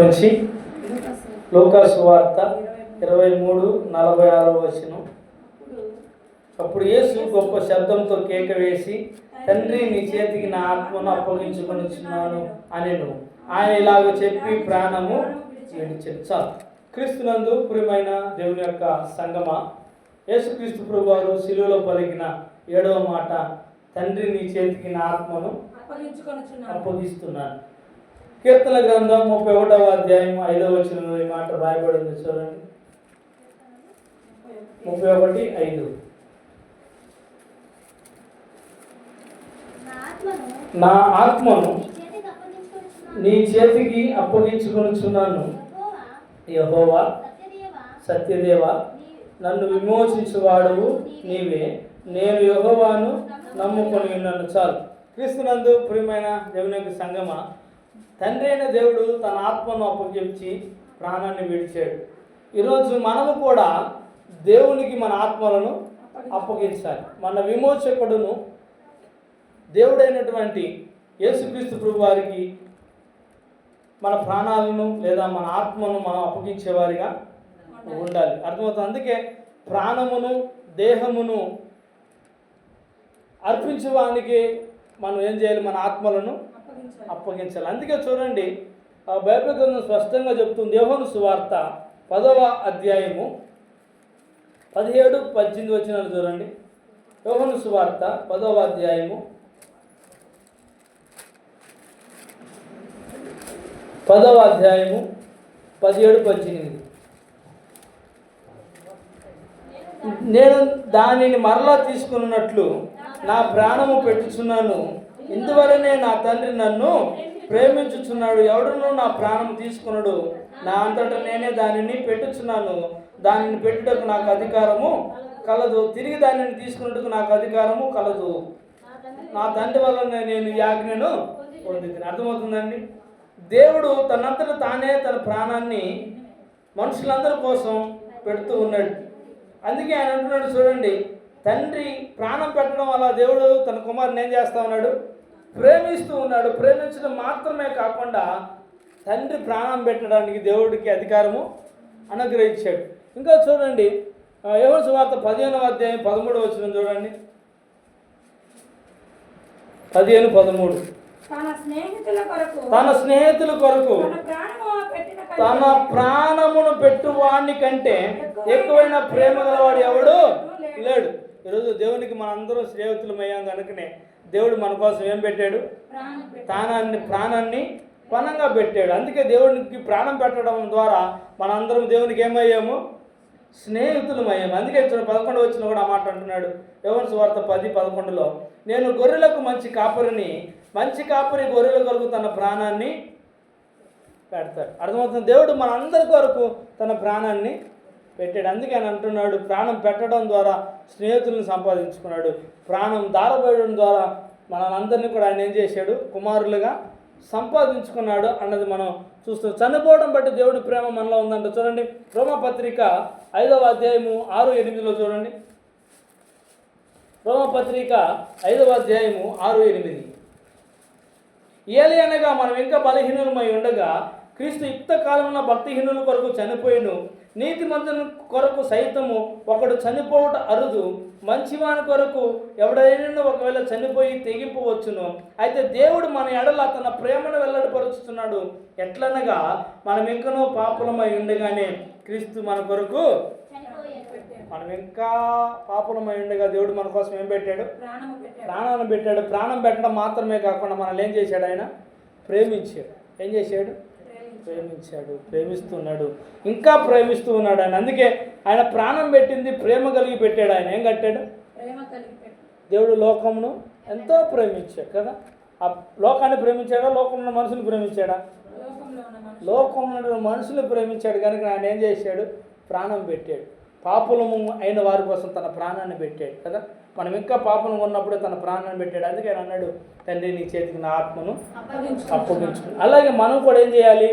నుంచి లోకాసు వార్త ఇరవై మూడు నలభై ఆరో వచనం. అప్పుడు యేసు గొప్ప శబ్దంతో కేక వేసి తండ్రి నీ చేతికి నా ఆత్మను అప్పగించుకొనిచున్నాను అనెను. ఆయన ఇలాగ చెప్పి ప్రాణము విడిచెను చాలు క్రీస్తునందు ప్రియమైన దేవుని యొక్క సంగమ? యేసుక్రీస్తు ప్రభు వారు శిలువలో పలికిన ఏడవ మాట తండ్రి నీ చేతికి నా ఆత్మను అప్పగిస్తున్నాను. కీర్తన గ్రంథం ముప్పై ఒకటవ అధ్యాయం ఐదవ వచనంలో ఈ మాట రాయబడింది చూడండి. ముప్పై ఒకటి ఐదు. నా ఆత్మను నా చేతికి అప్పగించుకొనుచున్నాను. యెహోవా, సత్యదేవా, నన్ను విమోచించువాడువు నీవే. నేను యహోవాను నమ్ముకొని ఉన్నాను చాలు. క్రీస్తునందు ప్రియమైన దేవుని సంగమ తండ్రి అయిన దేవుడు తన ఆత్మను అప్పగించి ప్రాణాన్ని విడిచాడు. ఈరోజు మనము కూడా దేవునికి మన ఆత్మలను అప్పగించాలి. మన విమోచకుడును దేవుడైనటువంటి యేసుక్రీస్తు ప్రభు వారికి మన ప్రాణాలను లేదా మన ఆత్మను మనం అప్పగించేవారిగా ఉండాలి. అర్థమవుతుంది? అందుకే ప్రాణమును దేహమును అర్పించడానికి మనం ఏం చేయాలి? మన ఆత్మలను అప్పగించాలి. అందుకే చూడండి ఆ బైబిల్ గ్రంథం స్పష్టంగా చెప్తుంది దేవను సువార్త పదవ అధ్యాయము పదిహేడు పద్దెనిమిది వచ్చినారు చూడండి. యోహను సువార్త పదవ అధ్యాయము పదవ అధ్యాయము పదిహేడు పద్దెనిమిది. నేను దానిని మరలా తీసుకున్నట్లు నా ప్రాణము పెట్టుచున్నాను. ఇందువలనే నా తండ్రి నన్ను ప్రేమించుచున్నాడు. ఎవడునూ నా ప్రాణం తీసుకున్నాడు నా అంతటా నేనే దానిని పెట్టుచున్నాను. దానిని పెట్టుటకు నాకు అధికారము కలదు. తిరిగి దానిని తీసుకున్నట్టుకు నాకు అధికారము కలదు. నా తండ్రి వలన నేను యాజ్ఞను పొందింది అర్థమవుతుందండి? దేవుడు తనంతట తానే తన ప్రాణాన్ని మనుషులందరి కోసం పెడుతూ ఉన్నాడు. అందుకే ఆయన అంటున్నాడు చూడండి తండ్రి ప్రాణం పెట్టడం వల్ల దేవుడు తన కుమారుని ఏం చేస్తా ఉన్నాడు? ప్రేమిస్తూ ఉన్నాడు. ప్రేమించడం మాత్రమే కాకుండా తండ్రి ప్రాణం పెట్టడానికి దేవుడికి అధికారము అనుగ్రహించాడు. ఇంకా చూడండి ఎవరు సువార్త పదిహేనవ అధ్యాయం పదమూడు వచ్చిన చూడండి. పదిహేను పదమూడు. తన స్నేహితుల కొరకు తన స్నేహితుల కొరకు ప్రాణమును పెట్టు వాణ్ణి కంటే ఎక్కువైన ప్రేమ గలవాడు ఎవడు? లేడు. ఈరోజు దేవునికి మనందరం స్నేహితులమయ్యాం కనుకనే దేవుడు మన కోసం ఏం పెట్టాడు? ప్రాణం పెట్టి ప్రాణాన్ని ప్రాణాన్ని పణంగా పెట్టాడు. అందుకే దేవునికి ప్రాణం పెట్టడం ద్వారా మనందరం దేవునికి ఏమయ్యాము? స్నేహితులమయ్యాము. అందుకే చూడండి పదకొండు వచ్చిన కూడా ఆ మాట అంటున్నాడు. యోవన్ సువార్త పది పదకొండులో నేను గొర్రెలకు మంచి కాపరిని మంచి కాపరి గొర్రెల కొరకు తన ప్రాణాన్ని పెడతాడు. అర్థమవుతుంది? దేవుడు మన అందరి కొరకు తన ప్రాణాన్ని పెట్టాడు. అందుకే అని అంటున్నాడు ప్రాణం పెట్టడం ద్వారా స్నేహితులను సంపాదించుకున్నాడు. ప్రాణం దారబోయడం ద్వారా మనందరినీ కూడా ఆయన ఏం చేశాడు? కుమారులుగా సంపాదించుకున్నాడు అన్నది మనం చూస్తాం చనిపోవడం బట్టి దేవుడి ప్రేమ మనలో ఉందంట. చూడండి రోమపత్రిక ఐదవ అధ్యాయము ఆరు ఎనిమిదిలో చూడండి. రోమపత్రిక ఐదవ అధ్యాయము ఆరు ఎనిమిది. ఏలి అనగా మనం ఇంకా బలహీనులమై ఉండగా క్రీస్తు యుక్త కాలమున భక్తిహీనుల కొరకు చనిపోయిను. నీతిమంతుని కొరకు సైతము ఒకడు చనిపోవుట అరుదు మంచివాని కొరకు ఎవడైనా ఒకవేళ చనిపోయి తెగింపవచ్చును. అయితే దేవుడు మన ఎడల తన ప్రేమను వెల్లడిపరుచుతున్నాడు. ఎట్లనగా మనం ఇంకనూ పాపులమై ఉండగానే క్రీస్తు మన కొరకు. మనం ఇంకా పాపులమై ఉండగా దేవుడు మన కోసం ఏం పెట్టాడు. ప్రాణాన్ని పెట్టాడు. ప్రాణం పెట్టడం మాత్రమే కాకుండా మనల్ని ఏం చేశాడు ఆయన? ప్రేమించాడు. ఏం చేశాడు? ప్రేమించాడు ప్రేమిస్తున్నాడు ఇంకా ప్రేమిస్తూ ఉన్నాడు ఆయన అందుకే ఆయన ప్రాణం పెట్టింది ప్రేమ కలిగి పెట్టాడు ఆయన. ఏం కట్టాడు? దేవుడు లోకమును ఎంతో ప్రేమించాడు కదా. ఆ లోకాన్ని ప్రేమించాడా? లోకంలో మనుషులు ప్రేమించాడా? లోకంలో మనుషులు ప్రేమించాడు. కనుక ఆయన ఏం చేశాడు? ప్రాణం పెట్టాడు. పాపులము అయిన వారి కోసం తన ప్రాణాన్ని పెట్టాడు కదా. మనం ఇంకా పాపం ఉన్నప్పుడు తన ప్రాణాన్ని పెట్టాడు. అందుకే ఆయన అన్నాడు తండ్రి నీ చేతికి నా ఆత్మను అప్పగించుకుని అలాగే మనం కూడా ఏం చేయాలి?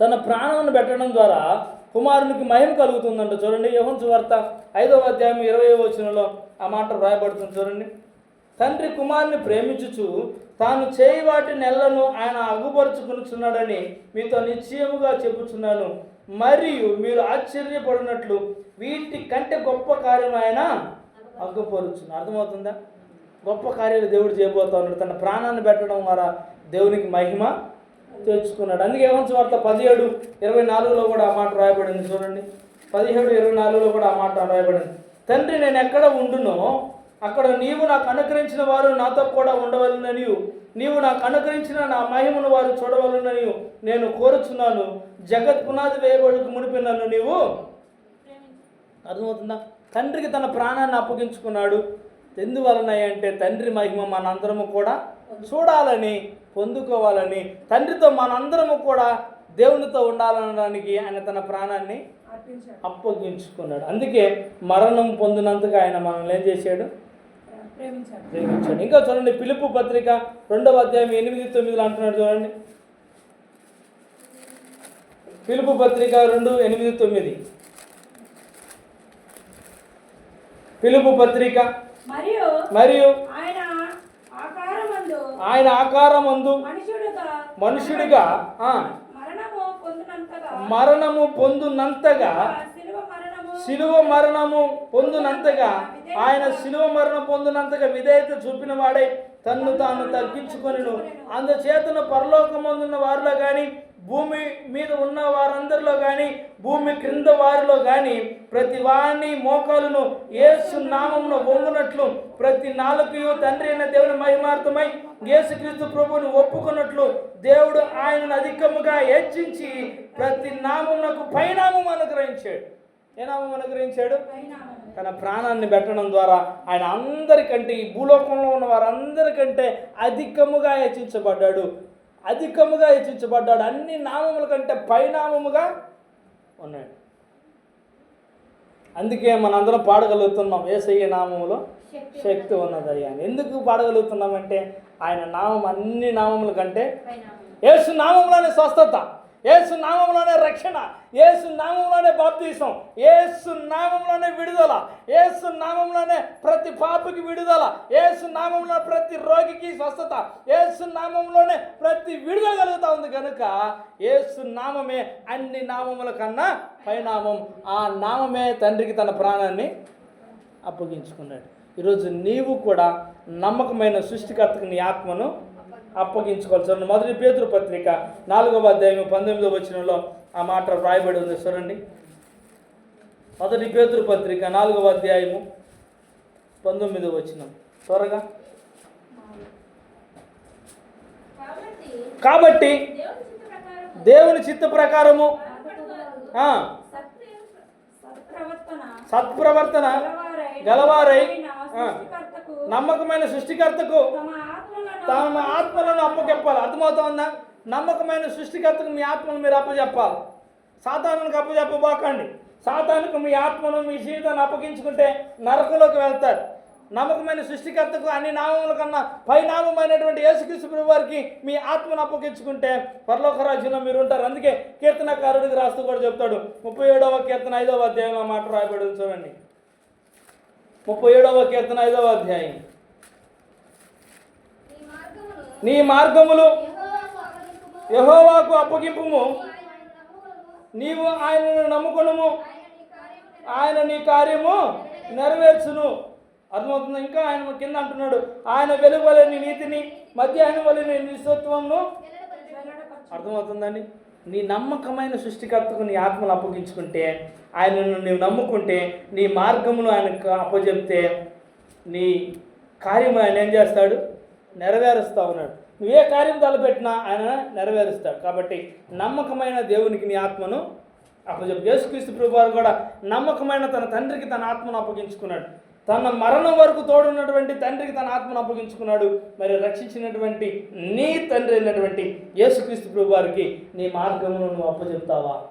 తన ప్రాణాన్ని పెట్టడం ద్వారా కుమారునికి మహిమ కలుగుతుందంట. చూడండి యోహన్ సువార్త ఐదవ అధ్యాయం ఇరవై వచనంలో ఆ మాట వ్రాయబడుతుంది చూడండి. తండ్రి కుమారుని ప్రేమించుచు తాను చేయి వాటి నెలను ఆయన అగుపరుచుకునిచున్నాడని మీతో నిశ్చయముగా చెప్పుచున్నాను. మరియు మీరు ఆశ్చర్యపడినట్లు వీటి కంటే గొప్ప కార్యం ఆయన అగ్గుపరుచును అర్థమవుతుందా? గొప్ప కార్యాలు దేవుడు చేయబోతా ఉన్నాడు తన ప్రాణాన్ని పెట్టడం ద్వారా దేవునికి మహిమ తెచ్చుకున్నాడు. అందుకే ఏమంచి వార్త పదిహేడు ఇరవై నాలుగులో కూడా ఆ మాట రాయబడింది చూడండి. పదిహేడు ఇరవై నాలుగులో కూడా ఆ మాట రాయబడింది. తండ్రి నేను ఎక్కడ ఉండునో అక్కడ నీవు నాకు అనుగ్రహించిన వారు నాతో కూడా ఉండవలనని నీవు నాకు అనుగ్రహించిన నా మహిమను వారు చూడవలనని నేను కోరుచున్నాను. జగత్ పునాది వేయబడుకు మునిపి నన్ను నీవు అర్థమవుతుందా? తండ్రికి తన ప్రాణాన్ని అప్పగించుకున్నాడు. ఎందువలన అంటే తండ్రి మహిమ మనందరము కూడా చూడాలని పొందుకోవాలని తండ్రితో మనందరము కూడా దేవునితో ఉండాలనడానికి ఆయన తన ప్రాణాన్ని అప్పగించుకున్నాడు. అందుకే మరణం పొందినంతగా ఆయన మనల్ని ఏం చేశాడు? ప్రేమించాడు. ఇంకా చూడండి పిలుపు పత్రిక రెండవ అధ్యాయం ఎనిమిది తొమ్మిదిలో అంటున్నాడు చూడండి. పిలుపు పత్రిక రెండు ఎనిమిది తొమ్మిది. పిలుపు పత్రిక మరియు ఆయన ఆకారమందు మనుషుడుగా మరణము పొందినంతగా శిలువ మరణము పొందునంతగా ఆయన శిలువ మరణం పొందినంతగా విధేయత చూపిన వాడై తన్ను తాను తగ్గించుకొనిను. అందుచేతను పరలోకమందున్న వారిలో కానీ భూమి మీద ఉన్న వారందరిలో కానీ భూమి క్రింద వారిలో కానీ ప్రతి వాణి మోకాలును యేసు నామమును వంగునట్లు ప్రతి నాలుకయు తండ్రి అయిన దేవుని మహిమార్థమై యేసుక్రీస్తు ప్రభువుని ఒప్పుకున్నట్లు దేవుడు ఆయనను అధికముగా హెచ్చించి ప్రతి నామమునకు పైనామం అనుగ్రహించాడు. ఏ నామం అనుగ్రహించాడు. తన ప్రాణాన్ని పెట్టడం ద్వారా ఆయన అందరికంటే ఈ భూలోకంలో ఉన్న వారందరికంటే అధికముగా హెచ్చించబడ్డాడు. అధికముగా హెచ్చించబడ్డాడు. అన్ని నామముల కంటే పైనామముగా ఉన్నాడు. అందుకే మనందరం పాడగలుగుతున్నాం. ఏసయ్య నామములో శక్తి ఉన్నదయ్యా ఎందుకు పాడగలుగుతున్నామంటే ఆయన నామం అన్ని నామముల కంటే యేసు నామంలోనే స్వస్థత. ఏసు నామంలోనే రక్షణ ఏసు నామంలోనే బాప్తీసం ఏసు నామంలోనే విడుదల ఏసు నామంలోనే ప్రతి పాపకి విడుదల ఏసు నామంలో ప్రతి రోగికి స్వస్థత ఏసు నామంలోనే ప్రతి విడుదల కలుగుతూ ఉంది కనుక ఏసు నామమే అన్ని నామముల కన్నా పైనామం. ఆ నామమే తండ్రికి తన ప్రాణాన్ని అప్పగించుకున్నాడు. ఈరోజు నీవు కూడా నమ్మకమైన సృష్టికర్తకు నీ ఆత్మను అప్పగించుకోవాలి. చూడండి మొదటి పేతురు పత్రిక నాలుగవ అధ్యాయం పంతొమ్మిదవ వచనంలో ఆ మాట రాయబడి ఉంది. చూడండి. మొదటి పేతురు పత్రిక నాలుగవ అధ్యాయము పంతొమ్మిదవ వచనం. త్వరగా. కాబట్టి దేవుని చిత్త ప్రకారము సత్ప్రవర్తన గలవారై నమ్మకమైన సృష్టికర్తకు తమ ఆత్మలను అప్పచెప్పాలి. అర్థమవుతుందా? నమ్మకమైన సృష్టికర్తకు మీ ఆత్మను మీరు అప్పచెప్పాలి. సాతానునికి అప్పచెప్పబోకండి. సాతానుకు మీ ఆత్మను మీ జీవితాన్ని అప్పగించుకుంటే నరకలోకి వెళ్తారు. నమ్మకమైన సృష్టికర్తకు అన్ని నామముల కన్నా పైనామైనటువంటి యేసుక్రీస్తు ప్రభు వారికి మీ ఆత్మను అప్పగించుకుంటే పరలోక రాజ్యంలో మీరు ఉంటారు. అందుకే కీర్తనకారుడికి రాస్తూ కూడా చెప్తాడు. ముప్పై ఏడవ కీర్తన ఐదవ అధ్యాయంలో ఆ మాట రాయబడి చూడండి. ముప్పై ఏడవ కీర్తన ఐదవ అధ్యాయం. నీ మార్గములు అప్పగింపుము. యహోవాకు అప్పగింపుము. నీవు ఆయనను నమ్ముకునము. ఆయన నీ కార్యము నెరవేర్చును. అర్థమవుతుంది? ఇంకా ఆయన కింద అంటున్నాడు. ఆయన వెలువలేని నీతిని మధ్యాహ్నం ఆయన నీ నిశ్చత్వమును అర్థమవుతుందండి? నీ నమ్మకమైన సృష్టికర్తకు నీ ఆత్మను అప్పగించుకుంటే ఆయనను నీవు నమ్ముకుంటే నీ మార్గమును ఆయనకు అప్పజెప్తే నీ కార్యము ఆయన ఏం చేస్తాడు? నెరవేరుస్తా ఉన్నాడు. నువ్వు ఏ కార్యం తలపెట్టినా ఆయన నెరవేరుస్తాడు. కాబట్టి నమ్మకమైన దేవునికి నీ ఆత్మను అప్పచెప్పు. యేసుక్రీస్తు ప్రభు వారు కూడా నమ్మకమైన తన తండ్రికి తన ఆత్మను అప్పగించుకున్నాడు. తన మరణం వరకు తోడున్నటువంటి తండ్రికి తన ఆత్మను అప్పగించుకున్నాడు. మరి రక్షించినటువంటి నీ తండ్రి అయినటువంటి యేసుక్రీస్తు ప్రభు వారికి నీ మార్గమును నువ్వు అప్పచెప్తావా?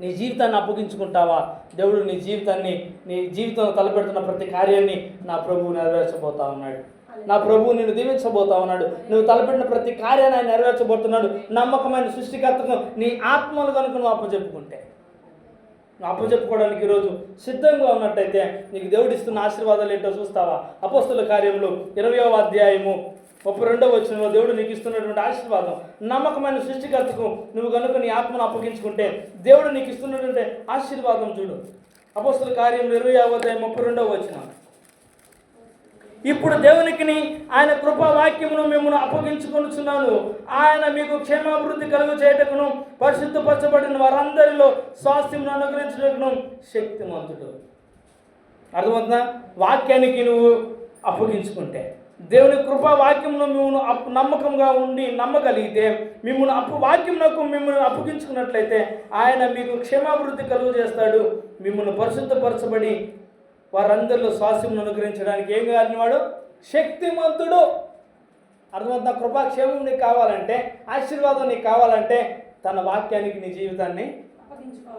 నీ జీవితాన్ని అప్పగించుకుంటావా? దేవుడు నీ జీవితాన్ని నీ జీవితంలో తలపెడుతున్న ప్రతి కార్యాన్ని నా ప్రభువు నెరవేర్చబోతా ఉన్నాడు. నా ప్రభు నేను దీవించబోతా ఉన్నాడు. నువ్వు తలపెట్టిన ప్రతి కార్యాన్ని ఆయన నెరవేర్చబోతున్నాడు. నమ్మకమైన సృష్టికర్తకు నీ ఆత్మలు కనుక నువ్వు అప్పచెప్పుకుంటే నువ్వు అప్పచెప్పుకోవడానికి ఈరోజు సిద్ధంగా ఉన్నట్టయితే నీకు దేవుడిస్తున్న ఆశీర్వాదాలు ఏంటో చూస్తావా? అపోస్తుల కార్యములు ఇరవయవ అధ్యాయము ముప్పై రెండవ వచ్చిన దేవుడు నీకు ఇస్తున్నటువంటి ఆశీర్వాదం. నమ్మకమైన సృష్టికర్తకు నువ్వు కనుక నీ ఆత్మను అప్పగించుకుంటే దేవుడు నీకు ఇస్తున్నటువంటి ఆశీర్వాదం చూడు. అపోస్తుల కార్యం ఇరవై అధ్యాయం ముప్పై రెండవ వచ్చిన ఇప్పుడు దేవునికిని ఆయన కృపావాక్యమును మిమ్మల్ని అప్పగించుకొనుచున్నాను. ఆయన మీకు క్షేమాభివృద్ధి కలుగు చేయటకును పరిశుద్ధపరచబడిన వారందరిలో స్వాస్థ్యం అనుగ్రహించటకును శక్తిమంతుడు. అర్థమవుతుందా? వాక్యానికి నువ్వు అప్పగించుకుంటే దేవుని కృపా వాక్యంలో మిమ్మల్ని అప్పు నమ్మకంగా ఉండి నమ్మగలిగితే మిమ్మల్ని అప్పు వాక్యమునకు మిమ్మల్ని అప్పగించుకున్నట్లయితే ఆయన మీకు క్షేమాభివృద్ధి కలుగు చేస్తాడు మిమ్మల్ని పరిశుద్ధపరచబడి వారందరిలో స్వాస్యమును అనుగ్రహించడానికి ఏం కావాలని వాడు? శక్తిమంతుడు. అర్థమవుతుందా? కృపాక్షేమం నీకు కావాలంటే ఆశీర్వాదం నీకు కావాలంటే తన వాక్యానికి నీ జీవితాన్ని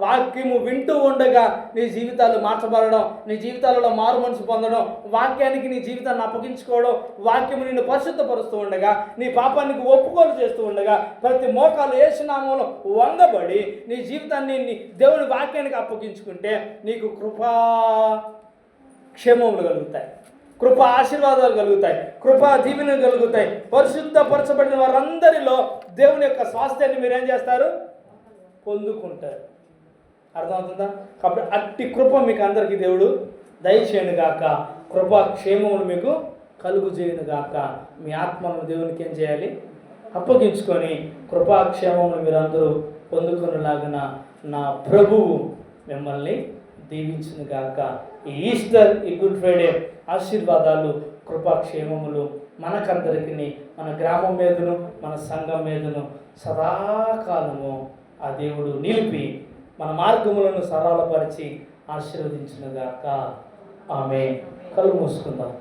వాక్యము వింటూ ఉండగా నీ జీవితాలు మార్చబడడం నీ జీవితాలలో మారు మనసు పొందడం వాక్యానికి నీ జీవితాన్ని అప్పగించుకోవడం వాక్యము నిన్ను పరిశుద్ధపరుస్తూ ఉండగా నీ పాపానికి ఒప్పుకోలు చేస్తూ ఉండగా ప్రతి మోకాలు ఏసునామంలో వంగబడి నీ జీవితాన్ని నీ దేవుని వాక్యానికి అప్పగించుకుంటే నీకు కృపా క్షేమములు కలుగుతాయి. కృప ఆశీర్వాదాలు కలుగుతాయి. కృపా దీవెనలు కలుగుతాయి. పరిశుద్ధపరచబడిన వారందరిలో దేవుని యొక్క స్వాస్థ్యాన్ని మీరు ఏం చేస్తారు? పొందుకుంటారు. అర్థమవుతుందా? కాబట్టి అట్టి కృప మీకు అందరికీ దేవుడు దయచేయను గాక. కృపా క్షేమములు మీకు కలుగు చేయను గాక. మీ ఆత్మను దేవునికి ఏం చేయాలి? అప్పగించుకొని కృపాక్షేమములు మీరు అందరూ పొందుకునేలాగిన నా ప్రభువు మిమ్మల్ని దీవించును గాక. ఈ ఈస్టర్ ఈ గుడ్ ఫ్రైడే ఆశీర్వాదాలు కృపాక్షేమములు మనకందరికీ మన గ్రామం మీదను మన సంఘం మీదను సదాకాలము ఆ దేవుడు నిలిపి మన మార్గములను సరళపరిచి ఆశీర్వదించునుగాక ఆమె కళ్ళు మూసుకుందాం.